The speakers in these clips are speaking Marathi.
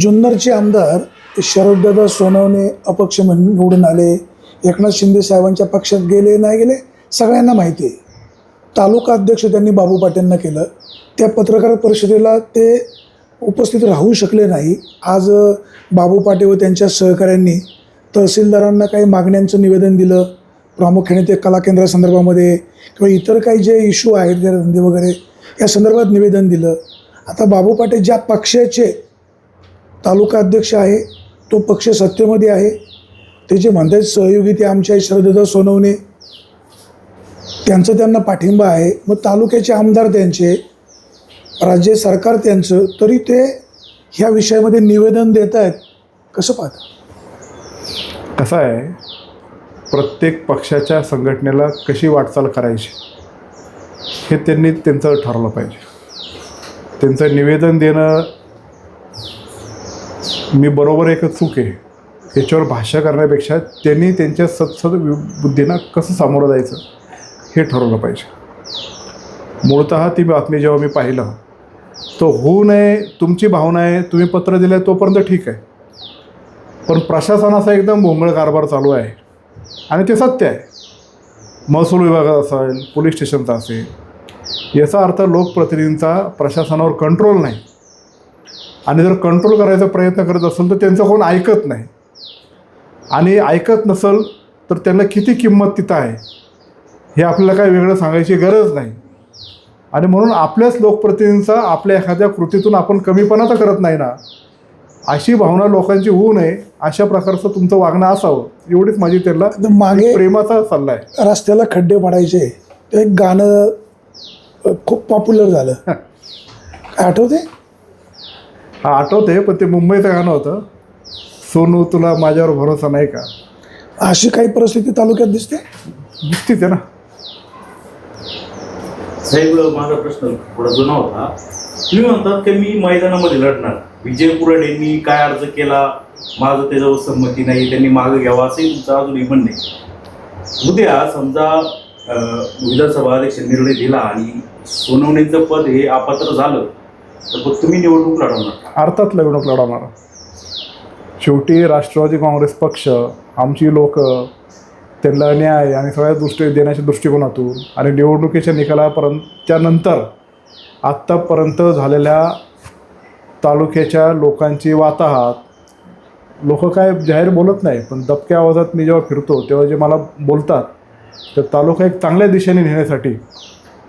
जुन्नरचे आमदार शरददादा सोनवणे अपक्ष म्हणून निवडून आले. एकनाथ शिंदे साहेबांच्या पक्षात गेले नाही गेले सगळ्यांना माहिती आहे. तालुका अध्यक्ष त्यांनी बाबू पाटेंना केलं. त्या पत्रकार परिषदेला ते उपस्थित राहू शकले नाही. आज बाबू पाटे व त्यांच्या सहकाऱ्यांनी तहसीलदारांना काही मागण्यांचं निवेदन दिलं. प्रामुख्याने ते कला केंद्रासंदर्भामध्ये किंवा इतर काही जे इश्यू आहेत धंदे वगैरे या संदर्भात निवेदन दिलं. आता बाबू पाटे ज्या पक्षाचे तालुका अध्यक्ष आहे तो पक्ष सत्तेमध्ये आहे. ते जे म्हणतात सहयोगी ते आमच्या श्रद्धेदा सोनवणे. त्यांचं त्यांना पाठिंबा आहे. मग तालुक्याचे आमदार त्यांचे राज्य सरकार त्यांचं तरी ते ह्या विषयामध्ये निवेदन देत आहेत कसं पाहता? कसं आहे? प्रत्येक पक्षाच्या संघटनेला कशी वाटचाल करायची? हे त्यांनी त्यांचं ठरवलं पाहिजे. त्यांचं निवेदन देणं मी बरोबर आहे का चूक आहे. याच्यावर भाष्य करण्यापेक्षा त्यांनी त्यांच्या सत्सद बुद्धीनं कसं सामोरं जायचं हे ठरवलं पाहिजे. मूळतः ती बातमी जेव्हा मी पाहिलं तो होऊ नये तुमची भावना आहे तुम्ही पत्र दिलं आहे तोपर्यंत ठीक आहे. पण प्रशासनाचा एकदम भोंगळ कारभार चालू आहे. आणि ते सत्य आहे. महसूल विभागात असेल पोलीस स्टेशनचा असेल याचा अर्थ लोकप्रतिनिधींचा प्रशासनावर कंट्रोल नाही. आणि जर कंट्रोल करायचा प्रयत्न करत असेल तर त्यांचं कोण ऐकत नाही. आणि ऐकत नसेल तर त्यांना किती किंमत तिथं आहे? हे आपल्याला काय वेगळं सांगायची गरज नाही. आणि म्हणून आपल्याच लोकप्रतिनिधींचा आपल्या एखाद्या कृतीतून आपण कमीपणा तर करत नाही ना. अशी भावना लोकांची होऊ नये अशा प्रकारचं तुमचं वागणं असावं. एवढीच माझी आता मागे प्रेमाचा सल्ला आहे. रस्त्याला खड्डे पडायचे. ते एक गाणं खूप पॉप्युलर झालं. काय आठवते हा आठवते पण ते मुंबईचं गाणं होतं. सोनू तुला माझ्यावर भरोसा नाही का? अशी काही परिस्थिती तालुक्यात दिसते? दिसतीच आहे ना. साहेब माझा प्रश्न थोडा जुना होता. तुम्ही म्हणतात की मी मैदानामध्ये लढणार. विजय कुराडेंनी काय अर्ज केला? माझं त्याच्यावर संमती नाही त्यांनी मागं घ्यावा असंही तुमचं अजूनही म्हणणे उद्या समजा विधानसभा अध्यक्ष निर्णय दिला आणि सोनवणेचं पद हे अपात्र झालं तर मग तुम्ही निवडणूक लढवणार अर्थात लढवणूक लढवणार. शेवटी राष्ट्रवादी काँग्रेस पक्ष आमची लोक त्यांना न्याय आणि सगळ्या दृष्टी देण्याच्या दृष्टिकोनातून आणि निवडणुकीच्या निकालापर्यंत त्यानंतर आत्तापर्यंत झालेल्या तालुक्याच्या लोकांची वाताहात लोक काय जाहीर बोलत नाही पण दबक्या आवाजात मी जेव्हा फिरतो तेव्हा जे मला बोलतात तर तालुका एक चांगल्या दिशेने नेण्यासाठी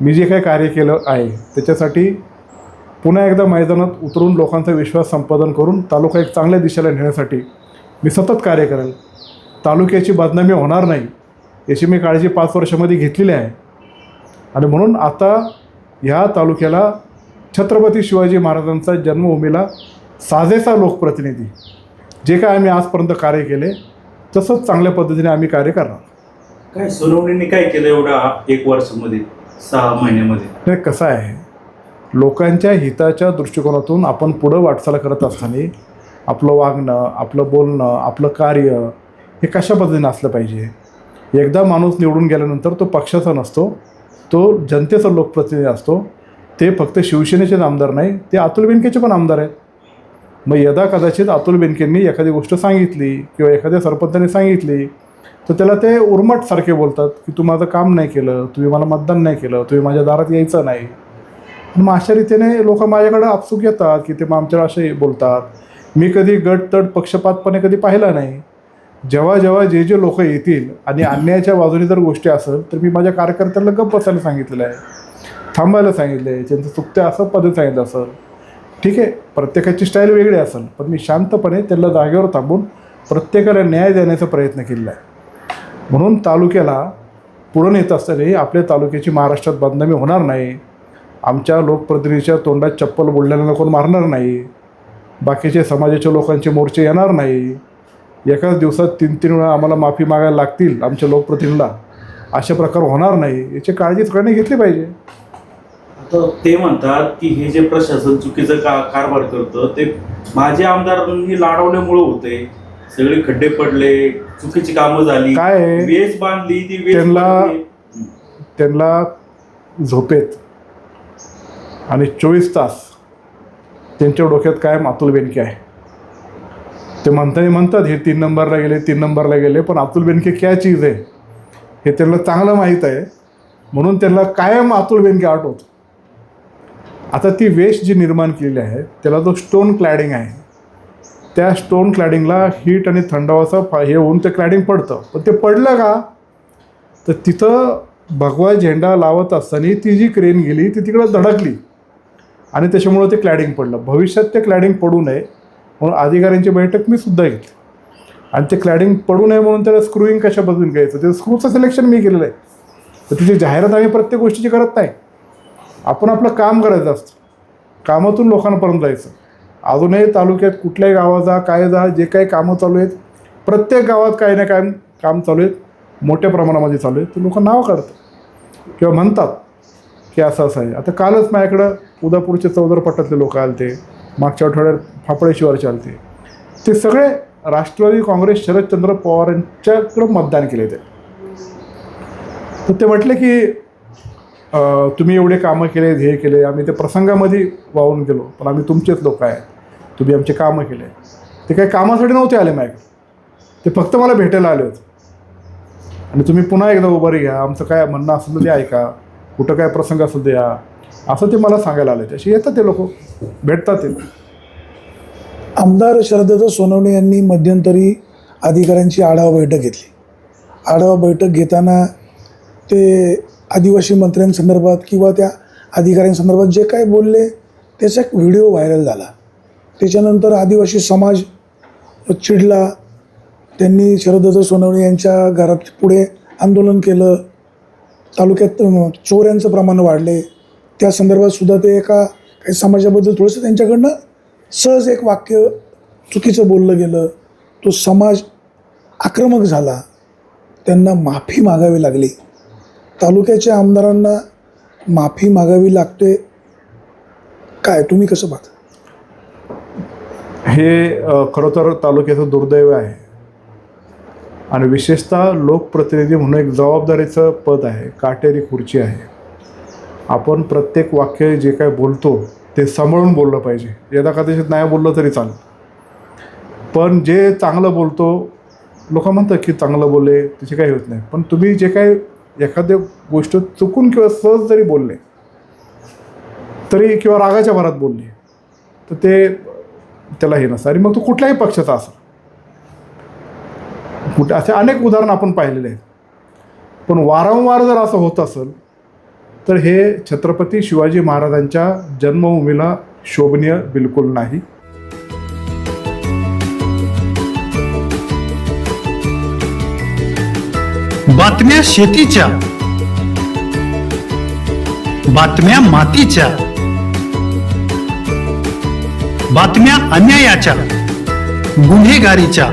मी जे काही कार्य केलं आहे त्याच्यासाठी पुन्हा एकदा मैदानात उतरून लोकांचा विश्वास संपादन करून तालुका एक चांगल्या दिशेला नेण्यासाठी मी सतत कार्य करेल. तालुक्याची बदनामी होणार नाही याची मी काळजी पाच वर्षामध्ये घेतलेली आहे. आणि म्हणून आता ह्या तालुक्याला छत्रपती शिवाजी महाराजांचा जन्मभूमीला साजेसा लोकप्रतिनिधी जे काय आम्ही आजपर्यंत कार्य केले तसंच चांगल्या पद्धतीने आम्ही कार्य करणार. काय सोनवणेंनी काय केलं एवढ्या एक वर्षामध्ये सहा महिन्यामध्ये? कसं आहे? लोकांच्या हिताच्या दृष्टिकोनातून आपण पुढं वाटचाल करत असताना आपलं वागणं आपलं बोलणं आपलं कार्य हे कशा पद्धतीनं असलं पाहिजे? एकदा माणूस निवडून गेल्यानंतर तो पक्षाचा नसतो तो जनतेचा लोकप्रतिनिधी असतो ते फक्त शिवसेनेचेच आमदार नाही ते अतुल बेनकेचे पण आमदार आहेत. मग यदा कदाचित अतुल बेनकेंनी एखादी गोष्ट सांगितली किंवा एखाद्या सरपंचाने सांगितली तर त्याला ते उर्मटसारखे बोलतात की तू माझं काम नाही केलं तुम्ही मला मतदान नाही केलं तुम्ही माझ्या दारात यायचं नाही. मग अशा रीतीने लोक माझ्याकडे आपसूक येतात की ते मग आमच्या असे बोलतात. मी कधी गट तट पक्षपातपणे कधी पाहिला नाही. जेव्हा जेव्हा जे जे लोक येतील आणि अन्यायाच्या बाजूने जर गोष्टी असेल तर मी माझ्या कार्यकर्त्यांना गप्प बसायला सांगितलेलं आहे. थांबायला सांगितलं आहे त्यांचं चुकत्या असं पद्धत सांगितलं असेल. ठीक आहे प्रत्येकाची स्टाईल वेगळी असेल पण मी शांतपणे त्यांना जागेवर थांबून प्रत्येकाला न्याय देण्याचा प्रयत्न केलेला आहे. म्हणून तालुक्याला पुढं नेत असताना आपल्या तालुक्याची महाराष्ट्रात बदनामी होणार नाही. आमच्या लोकप्रतिनिधीच्या तोंडात चप्पल बोलल्यानं कोण मारणार नाही? बाकीचे समाजाच्या लोकांचे मोर्चे येणार नाही. एकाच दिवसात तीन तीन वेळा आम्हाला माफी मागायला लागतील आमच्या लोकप्रतिनिधीला अशा प्रकार होणार नाही. याची काळजी सगळ्यांनी घेतली पाहिजे. आता ते म्हणतात की हे जे प्रशासन चुकीचं का कारभार करतं ते माझे आमदारांनी लाडवल्यामुळं होते सगळे खड्डे पडले चुकीची कामं झाली. काय? वेस बांधली ती वेस त्यांना-. त्यांना झोपेत. आणि चोवीस तास त्यांच्या डोक्यात कायम अतुल बेनके आहे. ते म्हणताना म्हणतात हे तीन नंबरला गेले तीन नंबरला गेले पण अतुल बेनके क्या चीज आहे? हे त्यांना चांगलं माहीत आहे. म्हणून त्यांना कायम अतुल बेनके आठवतो आता ती वेस्ट जी निर्माण केलेली आहे त्याला जो स्टोन क्लॅडिंग आहे. त्या स्टोन क्लॅडिंगला हीट आणि थंडावाचा फा हे होऊन ते क्लॅडिंग पडतं. पण ते पडलं का? तर तिथं भगवा झेंडा लावत असताना ती जी क्रेन गेली ती तिकडं धडकली. आणि त्याच्यामुळं ते क्लॅडिंग पडलं. भविष्यात ते क्लॅडिंग पडू नये म्हणून अधिकाऱ्यांची बैठक मी सुद्धा घेतली. आणि ते क्लॅडिंग पडू नये म्हणून त्याला स्क्रूईंग कशा बदलून घ्यायचं? ते स्क्रूचं सिलेक्शन मी केलेलं आहे. तर तिची जाहिरात आम्ही प्रत्येक गोष्टीची करत नाही. आपण आपलं काम करायचं असतं. कामातून लोकांपर्यंत जायचं. अजूनही तालुक्यात कुठल्याही गावात जा काय जा जे काही कामं चालू आहेत प्रत्येक गावात काही ना काय काम चालू आहेत. मोठ्या प्रमाणामध्ये चालू आहेत. ते लोक नावं काढतात. किंवा म्हणतात की असं असं आहे. आता कालच माझ्याकडं उदापूरचे चौदर पट्ट्यातले लोक आले ते मागच्या आठवड्यात फापडेश्वरचे आले ते ते सगळे राष्ट्रवादी काँग्रेस शरदचंद्र पवार यांच्याकडं मतदान केले ते तर ते म्हटले की तुम्ही एवढे कामं केले हे केले आम्ही ते प्रसंगामध्ये वाहून गेलो. पण आम्ही तुमचेच लोक आहे तुम्ही आमचे कामं केले ते काही कामासाठी नव्हते आले माझ्याकडे. ते फक्त मला भेटायला आले होते. आणि तुम्ही पुन्हा एकदा उभारी घ्या आमचं काय म्हणणं असलं ते ऐका. कुठं काय प्रसंग असेल द्या असं ते मला सांगायला आले. त्याशी येतात ते लोक. भेटतात ते. आमदार शरदत्त सोनवणे यांनी मध्यंतरी अधिकाऱ्यांची आढावा बैठक घेतली. आढावा बैठक घेताना ते आदिवासी मंत्र्यांसंदर्भात किंवा त्या अधिकाऱ्यांसंदर्भात जे काय बोलले त्याचा एक व्हिडिओ व्हायरल झाला. त्याच्यानंतर आदिवासी समाज चिडला. त्यांनी शरदत्त सोनवणे यांच्या घरात पुढे आंदोलन केलं. तालुक्यात चोऱ्यांचं प्रमाण वाढले. त्या संदर्भात सुद्धा ते एका काही समाजाबद्दल थोडंसं त्यांच्याकडनं सहज एक वाक्य चुकीचं बोललं गेलं. तो समाज आक्रमक झाला. त्यांना माफी मागावी लागली. तालुक्याच्या आमदारांना माफी मागावी लागते. काय? तुम्ही कसं पाहता? हे अ, खरं तर तालुक्याचं दुर्दैव आहे. आणि विशेषतः लोकप्रतिनिधी म्हणून एक जबाबदारीचं पद आहे काटेरी खुर्ची आहे. आपण प्रत्येक वाक्य जे काय बोलतो ते सांभाळून बोललं पाहिजे. यदा कदाचित नाही बोललं तरी चालेल. पण जे चांगलं बोलतो लोक म्हणतात की चांगलं बोलले त्याचे काही होत नाही. पण तुम्ही जे काय एखाद्या गोष्ट चुकून किंवा सहज जरी बोलले तरी किंवा रागाच्या भरात बोलले तर ते त्याला हे नसतं. आणि मग तो कुठल्याही पक्षाचा असं कुठे असे अनेक उदाहरणं आपण पाहिलेले आहेत. पण वारंवार जर असं होत असेल तर हे छत्रपती शिवाजी महाराजांच्या जन्मभूमीला शोभनीय बिलकुल नाही. बातम्या शेतीच्या बातम्या मातीच्या बातम्या अन्यायाच्या गुन्हेगारीच्या.